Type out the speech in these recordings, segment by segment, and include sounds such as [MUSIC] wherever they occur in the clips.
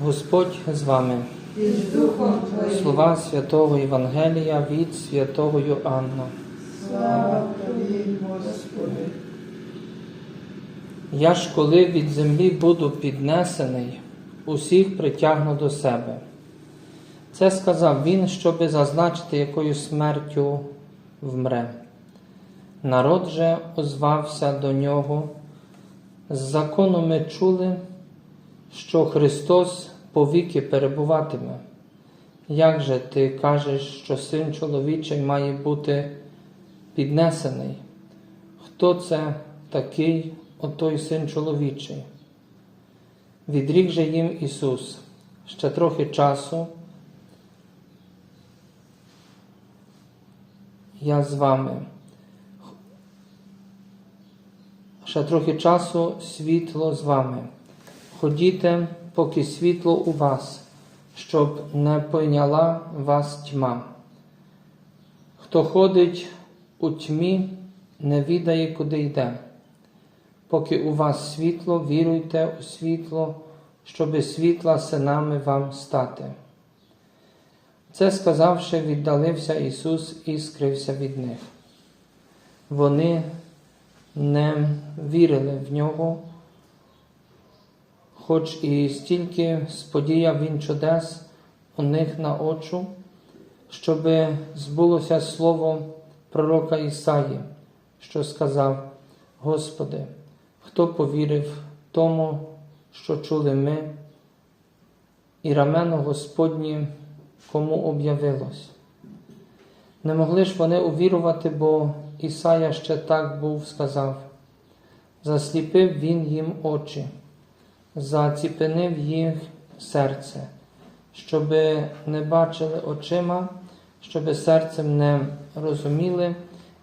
Господь з вами. Слова святого Євангелія від святого Йоанна. Слава Тобі, Господи. Я ж коли від землі буду піднесений, усіх притягну до себе. Це сказав він, щоби зазначити, якою смертю вмре. Народ же озвався до нього. З закону ми чули, що Христос повіки перебуватиме. Як же ти кажеш, що син чоловічий має бути піднесений? Хто це такий, отой син чоловічий? Відрік же їм Ісус ще трохи часу. Я з вами. Ще трохи часу світло з вами. Ходіте, поки світло у вас, щоб не пойняла вас тьма. Хто ходить у тьмі, не відає, куди йде. Поки у вас світло, віруйте у світло, щоби світла синами вам стати. Це сказавши, віддалився Ісус і скрився від них. Вони не вірили в нього, хоч і стільки сподіяв він чудес у них на очу, щоби збулося слово пророка Ісаї, що сказав: Господи, хто повірив тому, що чули ми, і рамено Господнє кому об'явилось. Не могли ж вони увірувати, бо Ісая ще так був сказав. Засліпив він їм очі, заціпенив їх серце, щоби не бачили очима, щоби серцем не розуміли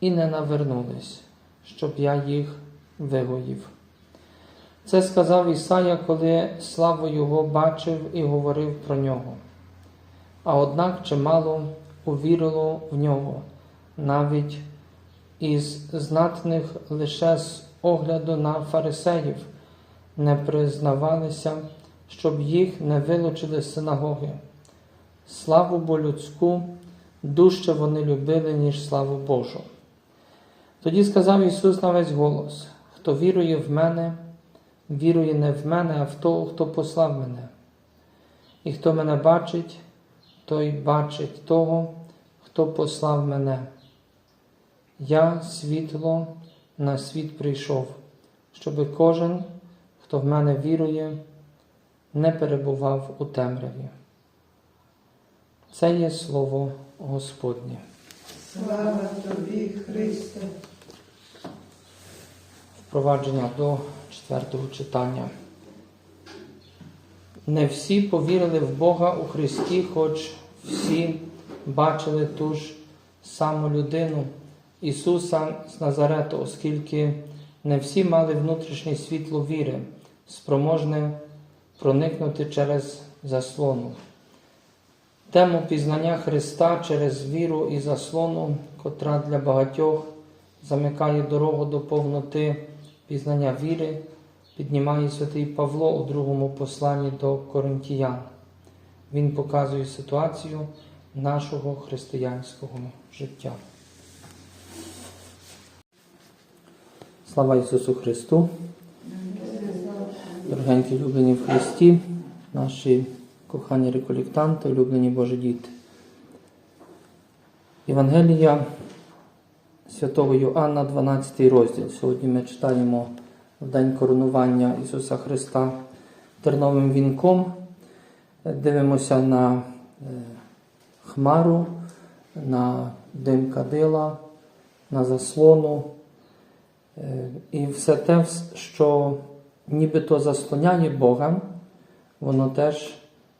і не навернулись, щоб я їх вигоїв. Це сказав Ісая, коли славу Його бачив і говорив про нього. А однак чимало увірило в нього, навіть із знатних лише з огляду на фарисеїв не признавалися, щоб їх не вилучили з синагоги. Славу бо людську дужче вони любили, ніж славу Божу. Тоді сказав Ісус на весь голос: Хто вірує в мене, вірує не в мене, а в того, хто послав мене. І хто мене бачить, той бачить того, хто послав мене. Я світло на світ прийшов, щоби кожен, хто в мене вірує, не перебував у темряві. Це є слово Господнє. Слава Тобі, Христе. Впровадження до четвертого читання. Не всі повірили в Бога у Христі, хоч всі бачили ту ж саму людину Ісуса з Назарету, оскільки не всі мали внутрішнє світло віри, спроможне проникнути через заслону. Тему пізнання Христа через віру і заслону, котра для багатьох замикає дорогу до повноти пізнання віри, піднімає святий Павло у другому посланні до Коринтіян. Він показує ситуацію нашого християнського життя. Слава Ісусу Христу! Дорогенькі улюблені в Христі, наші кохані реколектанти, улюблені Божі діти. Євангелія святого Йоанна, 12 розділ. Сьогодні ми читаємо в день коронування Ісуса Христа терновим вінком. Дивимося на хмару, на дим кадила, на заслону. І все те, що нібито заслоняє Бога, воно теж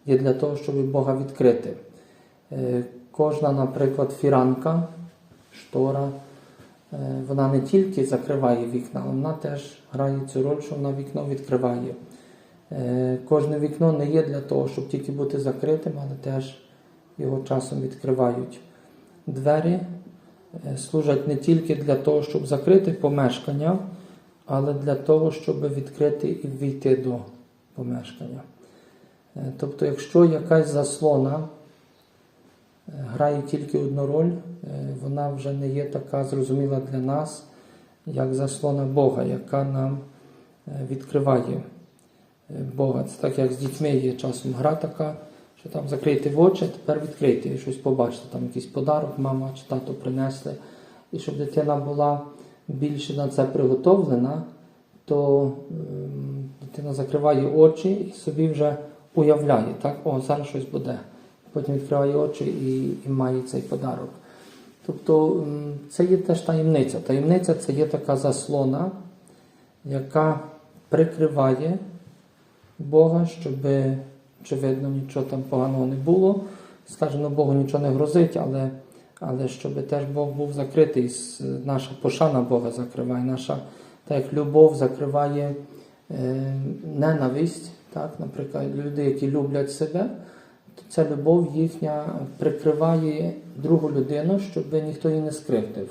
є для того, щоб Бога відкрити. Кожна, наприклад, фіранка, штора, вона не тільки закриває вікна, вона теж грає цю роль, що вона вікно відкриває. Кожне вікно не є для того, щоб тільки бути закритим, але теж його часом відкривають. Двері служать не тільки для того, щоб закрити помешкання, але для того, щоб відкрити і війти до помешкання. Е, Тобто, якщо якась заслона е, грає тільки одну роль, е, вона вже не є така зрозуміла для нас, як заслона Бога, яка нам відкриває Бога. Це так, як з дітьми є часом гра така, що там закрийте в очі, тепер відкрийте і щось побачите. Там якийсь подарок мама чи тато принесли. І щоб дитина була більше на це приготовлена, то дитина закриває очі і собі вже уявляє, так, о, зараз щось буде. Потім відкриває очі і, і має цей подарок. Тобто це є теж таємниця. Таємниця це є така заслона, яка прикриває Бога, щоб, очевидно, нічого там поганого не було. Скажемо, Богу нічого не грозить, але, але щоб теж Бог був закритий, наша пошана Бога закриває, наша так любов закриває е, ненависть, так, наприклад, люди, які люблять себе, то ця любов їхня прикриває другу людину, щоб ніхто її не скривдив.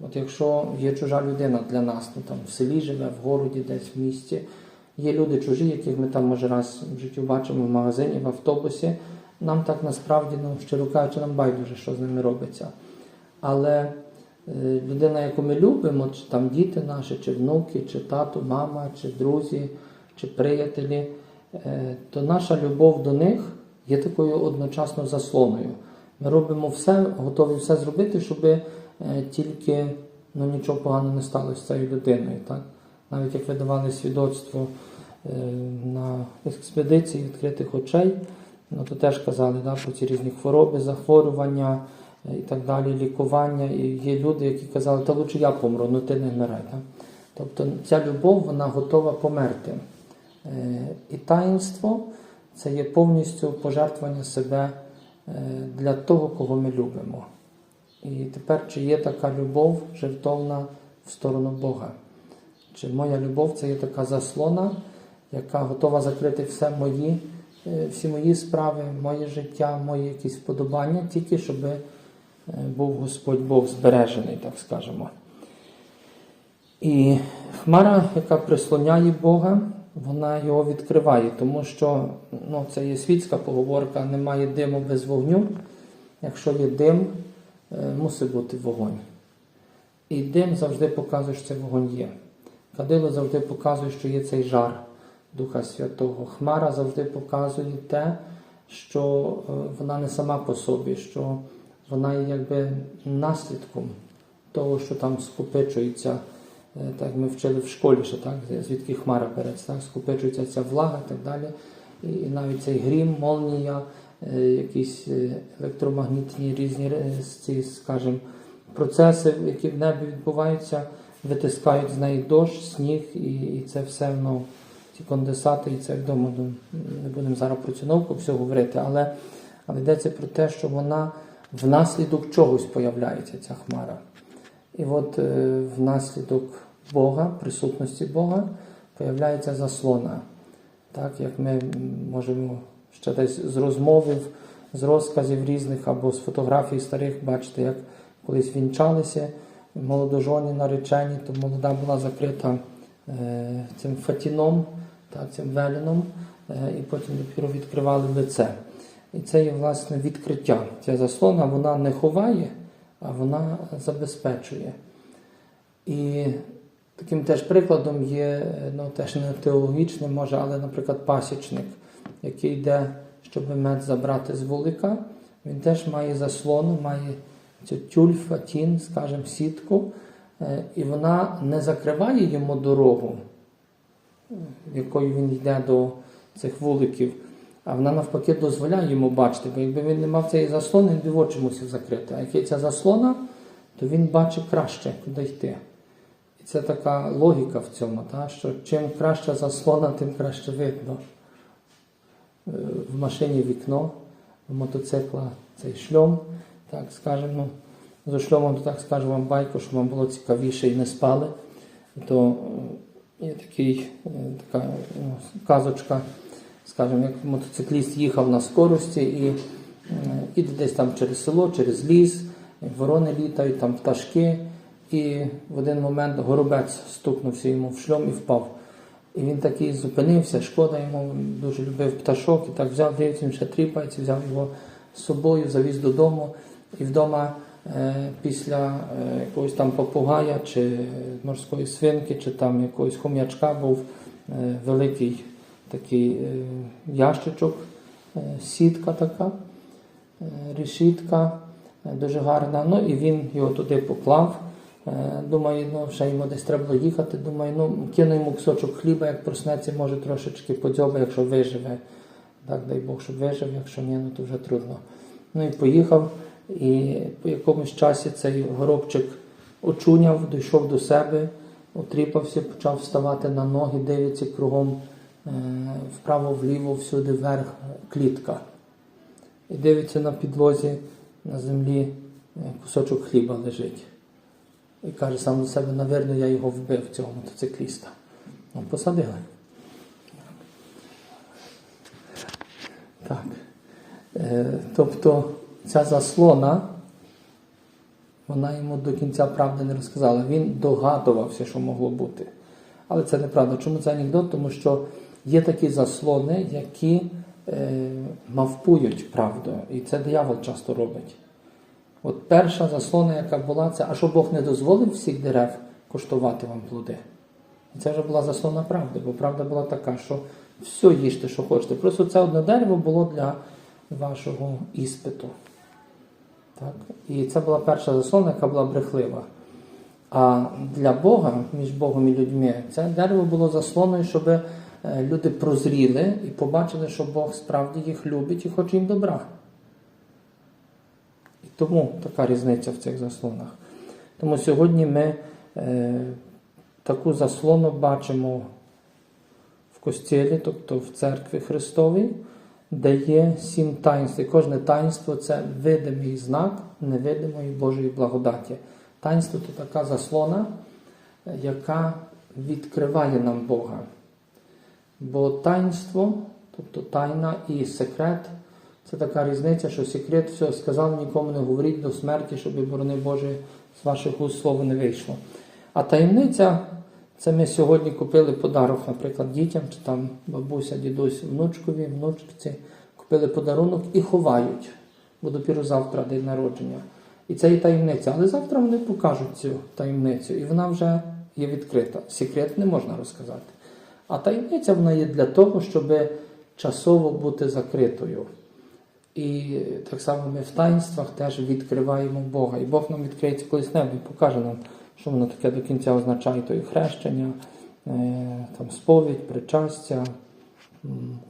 От якщо є чужа людина для нас, ну там в селі живе, в городі, десь в місті, є люди чужі, яких ми там може раз в житті бачимо в магазині, в автобусі, нам так насправді, ну, щиро кажучи, нам байдуже, що з ними робиться. Але е, людина, яку ми любимо, чи там діти наші, чи внуки, чи тато, мама, чи друзі, чи приятелі, е, то наша любов до них є такою одночасно заслоною. Ми робимо все, готові все зробити, щоб е, тільки ну, нічого поганого не сталося з цією людиною. Так? Навіть як видавали свідоцтво е, на експедиції відкритих очей, ну, то теж казали да, про ці різні хвороби, захворювання е, і так далі, лікування. І є люди, які казали, та лучше я помру, ну ти не вмирай. Так? Тобто ця любов вона готова померти. Е, І таїнство це є повністю пожертвування себе е, для того, кого ми любимо. І тепер, чи є така любов жертовна в сторону Бога? Чи моя любов це є така заслона, яка готова закрити все мої, всі мої справи, моє життя, мої якісь вподобання, тільки щоб е, був Господь Бог збережений, так скажемо. І хмара, яка прислоняє Бога, вона його відкриває, тому що ну, це є світська поговорка, немає диму без вогню. Якщо є дим, е, мусить бути вогонь. І дим завжди показує, що цей вогонь є. Кадило завжди показує, що є цей жар Духа Святого. Хмара завжди показує те, що е, вона не сама по собі, що вона є якби наслідком того, що там скопичується, е, так ми вчили в школі, що так, звідки хмара береться, так, скопичується ця влага і так далі. І, навіть цей грім, молнія, е, якісь електромагнітні різні ці, скажімо, процеси, які в небі відбуваються, витискають з неї дощ, сніг, і, це все ну, ці конденсати, і це вдома. Ну, не будемо зараз про цю науку все говорити, але, але йдеться про те, що вона внаслідок чогось появляється, ця хмара. І от е, внаслідок Бога, присутності Бога, появляється заслона. Так, як ми можемо ще десь з розмови, з розказів різних або з фотографій старих бачити, як колись вінчалися молодожоні наречені, то молода була закрита е, цим фатіном, так, цим веліном, е, і потім відкривали лице. І це є власне відкриття. Ця заслона вона не ховає, а вона забезпечує. І таким теж прикладом є, е, ну теж не теологічним, може, але, наприклад, пасічник, який йде, щоб мед забрати з вулика, він теж має заслону, має цю тюль, фатін, скажімо, сітку, е, і вона не закриває йому дорогу, якою він йде до цих вуликів, а вона навпаки дозволяє йому бачити, бо якби він не мав цієї заслони, він би очі мусив закрити. А як є ця заслона, то він бачить краще, куди йти. І це така логіка в цьому, та, що чим краща заслона, тим краще видно. Е, В машині вікно, в мотоцикла цей шльом, так скажемо. Ну, з шльомом, то так скажу вам байку, щоб вам було цікавіше і не спали. То є такий, е, така ну, казочка, скажімо, як мотоцикліст їхав на скорості і е, іде десь там через село, через ліс, ворони літають, там пташки, і в один момент горобець стукнувся йому в шльом і впав. І він такий зупинився, шкода йому дуже любив пташок, і так взяв, дивиться, він ще тріпається, взяв його з собою, завіз додому. І вдома е, після е, якогось там попугая, чи морської свинки, чи там якогось хом'ячка був е, великий такий е, ящичок, е, сітка така, е, решітка, е, дуже гарна. Ну і він його туди поклав. Е, Думаю, ну ще йому десь треба їхати. Думаю, ну кину йому кусочок хліба, як проснеться, може трошечки подзьоба, якщо виживе. Так, дай Бог, щоб вижив, якщо ні, ну то вже трудно. Ну і поїхав, і по якомусь часі цей горобчик очуняв, дійшов до себе, отріпався, почав вставати на ноги, дивиться кругом е, вправо-вліво, всюди вверх клітка. І дивиться на підлозі, на землі е, кусочок хліба лежить. І каже сам до себе, навірно, я його вбив, цього мотоцикліста. Ну, посадили. Так. Е, тобто ця заслона, вона йому до кінця правди не розказала. Він догадувався, що могло бути. Але це неправда. Чому це анекдот? Тому що є такі заслони, які е, мавпують правду. І це диявол часто робить. От перша заслона, яка була, це, а що Бог не дозволив всіх дерев коштувати вам плоди. І це вже була заслона правди, бо правда була така, що все їжте, що хочете. Просто це одне дерево було для вашого іспиту. Так? І це була перша заслона, яка була брехлива. А для Бога, між Богом і людьми, це дерево було заслоною, щоб е, люди прозріли і побачили, що Бог справді їх любить і хоче їм добра. І тому така різниця в цих заслонах. Тому сьогодні ми е, таку заслону бачимо в костілі, тобто в церкві Христовій, де є сім таїнств. І кожне таїнство це видимий знак невидимої Божої благодаті. Таїнство це така заслона, яка відкриває нам Бога. Бо таїнство, тобто тайна і секрет, це така різниця, що секрет все сказав, нікому не говоріть до смерті, щоб, борони Боже, з ваших уст слово не вийшло. А таємниця це ми сьогодні купили подарок, наприклад, дітям, чи там бабуся, дідусь, внучкові, внучці, купили подарунок і ховають, бо допіру завтра день народження. І це і таємниця. Але завтра вони покажуть цю таємницю, і вона вже є відкрита. Секрет не можна розказати. А таємниця вона є для того, щоб часово бути закритою. І так само ми в таїнствах теж відкриваємо Бога. І Бог нам відкриється колись небо і покаже нам, що воно таке до кінця означає то і хрещення, е, там, сповідь, причастя,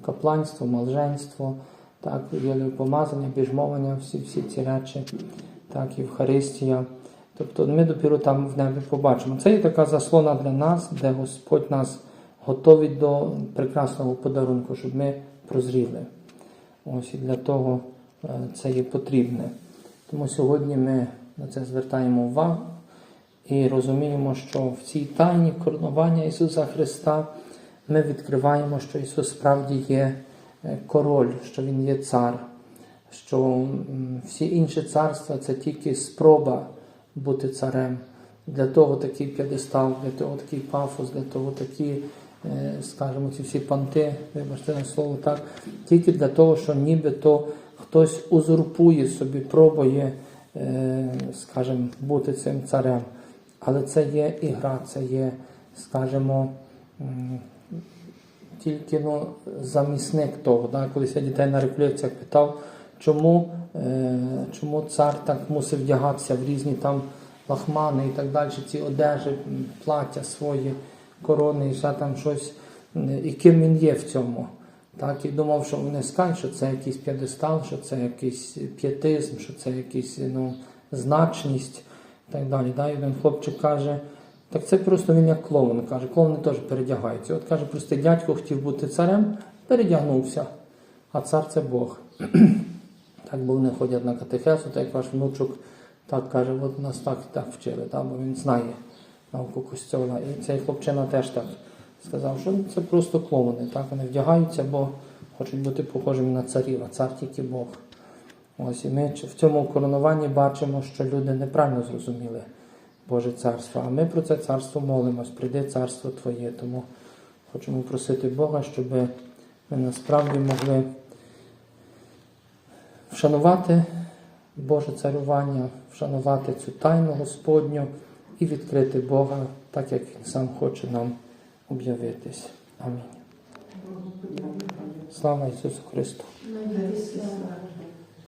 капланство, малженство, так, помазання, біжмовання, всі, всі ці речі, так, Євхаристія. Тобто ми допіру там в небі побачимо. Це є така заслона для нас, де Господь нас готовить до прекрасного подарунку, щоб ми прозріли. Ось і для того е, це є потрібне. Тому сьогодні ми на це звертаємо увагу і розуміємо, що в цій тайні коронування Ісуса Христа ми відкриваємо, що Ісус справді є е, король, що Він є цар, що всі інші царства це тільки спроба бути царем. Для того такий п'єдестал, для того такий пафос, для того такі, е, скажімо, ці всі панти, вибачте на слово так, тільки для того, що нібито хтось узурпує собі, пробує, е, скажімо, бути цим царем. Але це є ігра, це є, скажімо, тільки ну, замісник того. Да? Колись я дітей на рефлексіях питав, чому, е, чому цар так мусив вдягатися в різні там лахмани і так далі, ці одежі, плаття свої, корони і ще там щось, і ким він є в цьому. Так, і думав, що вони скажуть, що це якийсь п'єдестал, що це якийсь п'єтизм, що це якийсь ну, значність так далі. Да? І один хлопчик каже, так це просто він як клоун. Каже, клоуни теж передягаються. От каже, простий дядько хотів бути царем, передягнувся, а цар це Бог. [CLEARS THROAT] так, бо вони ходять на катехесу, так як ваш внучок так каже, от нас так і так вчили, так, бо він знає науку костьола. І цей хлопчина теж так сказав, що це просто клоуни. Так, вони вдягаються, бо хочуть бути похожими на царів, а цар тільки Бог. Ось і ми в цьому коронуванні бачимо, що люди неправильно зрозуміли Боже царство. А ми про це царство молимось, прийди царство Твоє. Тому Хочемо просити Бога, щоб ми насправді могли вшанувати Боже царювання, вшанувати цю тайну Господню і відкрити Бога, так як Він сам хоче нам об'явитись. Амінь. Слава Ісусу Христу!